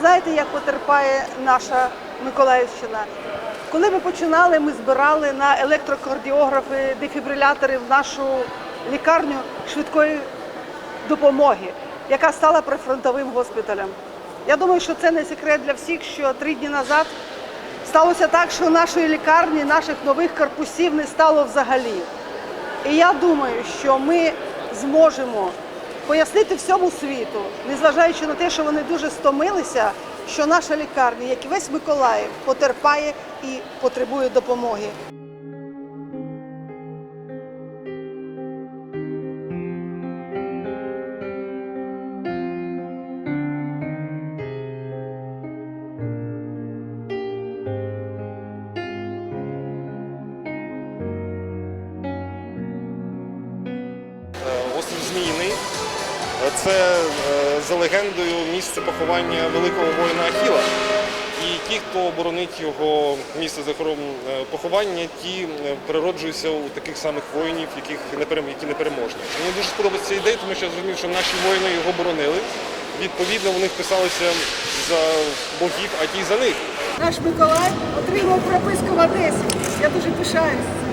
знаєте, як потерпає наша Миколаївщина? Коли ми починали, ми збирали на електрокардіографи, дефібрилятори в нашу лікарню швидкої допомоги, яка стала прифронтовим госпіталем. Я думаю, що це не секрет для всіх, що три дні назад сталося так, що нашої лікарні, наших нових корпусів не стало взагалі. І я думаю, що ми зможемо пояснити всьому світу, незважаючи на те, що вони дуже стомилися, що наша лікарня, як і весь Миколаїв, потерпає і потребує допомоги. Це е, за легендою місце поховання великого воїна Ахіла. І ті, хто боронить його місце захорон е, поховання, ті е, природжуються у таких самих воїнів, яких які непереможні. Мені дуже сподобається ідея, тому що я зрозумів, що наші воїни його боронили. Відповідно, вони вписалися за богів, а ті за них. Наш Миколаїв отримав прописку в Одесі. Я дуже пишаюся.